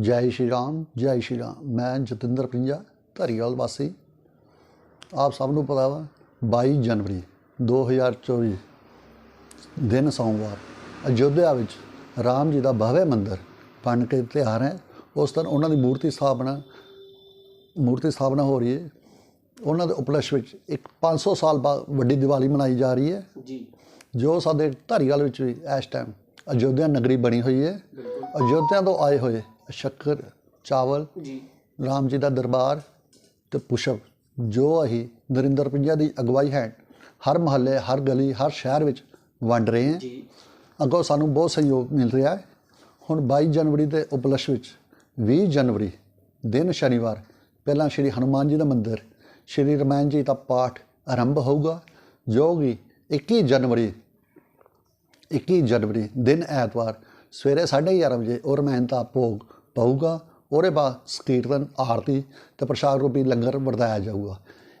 ਜੈ ਸ਼੍ਰੀ ਰਾਮ ਜੈ ਸ਼੍ਰੀ ਰਾਮ। ਮੈਂ ਜਤਿੰਦਰ ਪਿੰਜਾ ਧਾਰੀਵਾਲ ਵਾਸੀ। ਆਪ ਸਭ ਨੂੰ ਪਤਾ ਵਾ 22 ਜਨਵਰੀ 2024 ਦਿਨ ਸੋਮਵਾਰ ਅਯੋਧਿਆ ਵਿੱਚ ਰਾਮ ਜੀ ਦਾ ਭਵਯ ਮੰਦਿਰ ਬਣ ਕੇ ਤਿਆਰ ਹੈ। ਉਸ ਦਿਨ ਉਹਨਾਂ ਦੀ ਮੂਰਤੀ ਸਥਾਪਨਾ ਮੂਰਤੀ ਸਥਾਪਨਾ ਹੋ ਰਹੀ ਹੈ। ਉਹਨਾਂ ਦੇ ਉਪਲਕਸ਼ ਵਿੱਚ ਇੱਕ 500 ਸਾਲ ਬਾਅਦ ਵੱਡੀ ਦੀਵਾਲੀ ਮਨਾਈ ਜਾ ਰਹੀ ਹੈ। ਜੀ। ਜੋ ਸਾਡੇ ਧਾਰੀਵਾਲ ਵਿੱਚ ਵੀ ਇਸ ਟਾਈਮ ਅਯੋਧਿਆ ਨਗਰੀ ਬਣੀ ਹੋਈ ਹੈ। ਅਯੋਧਿਆ ਤੋਂ ਆਏ ਹੋਏ ਸ਼ੱਕਰ ਚਾਵਲ ਜੀ। ਰਾਮ ਜੀ ਦਾ ਦਰਬਾਰ ਤੇ ਪੁਸ਼ਪ ਜੋ ਅਸੀਂ ਨਰਿੰਦਰ ਪਿੰਜਾ ਦੀ ਅਗਵਾਈ ਹੈ ਹਰ ਮਹੱਲੇ ਹਰ ਗਲੀ ਹਰ ਸ਼ਹਿਰ ਵਿੱਚ ਵੰਡ ਰਹੇ ਹਾਂ। ਜੀ। ਅੱਗੋਂ ਸਾਨੂੰ ਬਹੁਤ ਸਹਿਯੋਗ ਮਿਲ ਰਿਹਾ ਹੈ। ਹੁਣ 22 ਜਨਵਰੀ ਦੇ ਉਪਲਕਸ਼ ਵਿੱਚ 20 ਜਨਵਰੀ ਦਿਨ ਸ਼ਨੀਵਾਰ ਪਹਿਲਾਂ ਸ਼੍ਰੀ ਹਨੂਮਾਨ ਜੀ ਦਾ ਮੰਦਿਰ ਸ਼੍ਰੀ ਰਮਾਇਣ ਜੀ ਦਾ ਪਾਠ ਆਰੰਭ ਹੋਊਗਾ ਜੋ ਕਿ 21 ਜਨਵਰੀ 21 ਜਨਵਰੀ ਦਿਨ ਐਤਵਾਰ ਸਵੇਰੇ 11:30 ਵਜੇ ਉਹ ਰਮਾਇਣ ਭੋਗ ਪਊਗਾ, ਉਹਦੇ ਬਾਅਦ ਕੀਰਤਨ ਆਰਤੀ ਤੇ ਪ੍ਰਸ਼ਾਦ ਰੂਪੀ ਲੰਗਰ ਵਰਤਾਇਆ ਜਾਊਗਾ।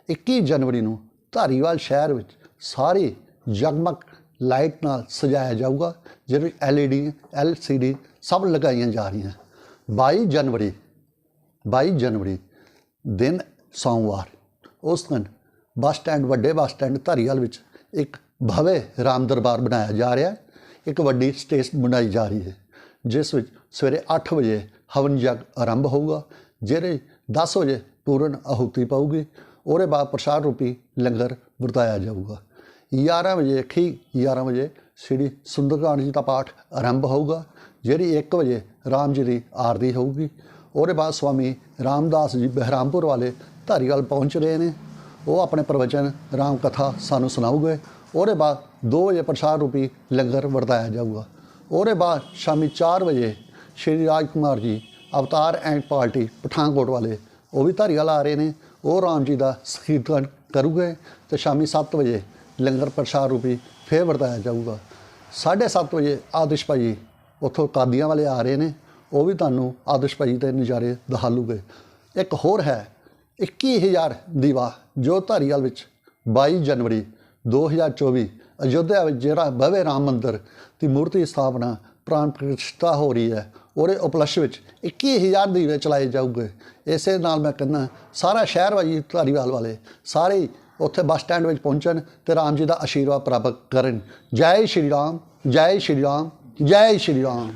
21 ਜਨਵਰੀ ਨੂੰ ਧਾਰੀਵਾਲ ਸ਼ਹਿਰ ਵਿੱਚ ਸਾਰੀ ਜਗਮਗ ਲਾਈਟ ਨਾਲ ਸਜਾਇਆ ਜਾਊਗਾ ਜਿਹੜੀ LED LCD ਸਭ ਲਗਾਈਆਂ ਜਾ ਰਹੀਆਂ। 22 ਜਨਵਰੀ 22 ਜਨਵਰੀ ਦਿਨ ਸੋਮਵਾਰ, ਉਸ ਦਿਨ ਬੱਸ ਸਟੈਂਡ, ਵੱਡੇ ਬੱਸ ਸਟੈਂਡ ਧਾਰੀਵਾਲ ਵਿੱਚ ਇੱਕ ਭਵੇ ਰਾਮ ਦਰਬਾਰ ਬਣਾਇਆ ਜਾ ਰਿਹਾ। ਹੈ ਇੱਕ ਵੱਡੀ ਸਟੇਜ ਬਣਾਈ ਜਾ ਰਹੀ ਹੈ, ਜਿਸ ਵਿੱਚ ਸਵੇਰੇ 8 ਵਜੇ ਹਵਨ ਜਗ ਆਰੰਭ ਹੋਊਗਾ, ਜਿਹੜੇ 10 ਵਜੇ ਪੂਰਨ ਆਹੂਤੀ ਪਾਊਗੀ, ਉਹਦੇ ਬਾਅਦ ਪ੍ਰਸ਼ਾਦ ਰੂਪੀ ਲੰਗਰ ਵਰਤਾਇਆ ਜਾਊਗਾ। 11 ਵਜੇ, ਠੀਕ 11 ਵਜੇ ਸ੍ਰੀ ਸੁੰਦਰਕਾਂਡ ਜੀ ਦਾ ਪਾਠ ਆਰੰਭ ਹੋਊਗਾ, ਜਿਹੜੀ 1 ਵਜੇ ਰਾਮ ਜੀ ਦੀ ਆਰਤੀ ਹੋਊਗੀ। ਉਹਦੇ ਬਾਅਦ ਸਵਾਮੀ ਰਾਮਦਾਸ ਜੀ ਬਹਿਰਾਮਪੁਰ ਵਾਲੇ ਧਾਰੀਵਾਲ ਪਹੁੰਚ ਰਹੇ ਨੇ। ਉਹ ਆਪਣੇ ਪ੍ਰਵਚਨ, ਰਾਮ ਕਥਾ ਸਾਨੂੰ ਸੁਣਾਉਗੇ। ਉਹਦੇ ਬਾਅਦ 2 ਵਜੇ ਪ੍ਰਸ਼ਾਦ ਰੂਪੀ ਲੰਗਰ ਵਰਤਾਇਆ ਜਾਊਗਾ। ਉਹਦੇ ਬਾਅਦ ਸ਼ਾਮੀ 4 ਵਜੇ ਸ਼੍ਰੀ ਰਾਜ ਕੁਮਾਰ ਜੀ, ਅਵਤਾਰ ਐਂਡ ਪਾਰਟੀ ਪਠਾਨਕੋਟ ਵਾਲੇ, ਉਹ ਵੀ ਧਾਰੀਵਾਲ ਆ ਰਹੇ ਨੇ। ਉਹ ਰਾਮ ਜੀ ਦਾ ਸੰਕੀਰਤਨ ਕਰੂਗੇ ਤੇ ਸ਼ਾਮੀ 7 ਵਜੇ ਲੰਗਰ ਪ੍ਰਸ਼ਾਦ ਰੂਪੀ ਫੇਰ ਵਰਤਾਇਆ ਜਾਊਗਾ। 7:30 ਵਜੇ ਆਦਿਸ਼ ਭਾਈ ਉੱਥੋਂ ਕਾਦੀਆਂ ਵਾਲੇ ਆ ਰਹੇ ਨੇ। ਉਹ ਵੀ ਤੁਹਾਨੂੰ ਆਦਿਸ਼ ਭਾਈ ਦੇ ਨਜ਼ਾਰੇ ਦਿਖਾਲੂਗੇ। ਇੱਕ ਹੋਰ ਹੈ 21000 ਦੀਵਾ ਜੋ ਧਾਰੀਵਾਲ ਵਿੱਚ 22 ਜਨਵਰੀ 2024 ਅਯੋਧਿਆ ਵਿੱਚ ਜਿਹੜਾ ਭਵੇ ਰਾਮ ਮੰਦਿਰ ਦੀ ਮੂਰਤੀ ਸਥਾਪਨਾ ਪ੍ਰਾਣ ਪ੍ਰਤਿਸ਼ਠਾ ਹੋ ਰਹੀ ਹੈ, ਉਹਦੇ ਉਪਲਕਸ਼ ਵਿੱਚ 21000 ਦੀਵੇ ਚਲਾਏ ਜਾਊਗੇ। ਇਸੇ ਨਾਲ ਮੈਂ ਕਹਿੰਦਾ, ਸਾਰਾ ਸ਼ਹਿਰ ਵਾਜੀ ਧਾਰੀਵਾਲ ਵਾਲੇ, ਸਾਰੇ ਹੀ ਉੱਥੇ ਬੱਸ ਸਟੈਂਡ ਵਿੱਚ ਪਹੁੰਚਣ ਤੇ ਰਾਮ ਜੀ ਦਾ ਆਸ਼ੀਰਵਾਦ ਪ੍ਰਾਪਤ ਕਰਨ। ਜੈ ਸ਼੍ਰੀ ਰਾਮ, ਜੈ ਸ਼੍ਰੀ ਰਾਮ, ਜੈ ਸ਼੍ਰੀ ਰਾਮ।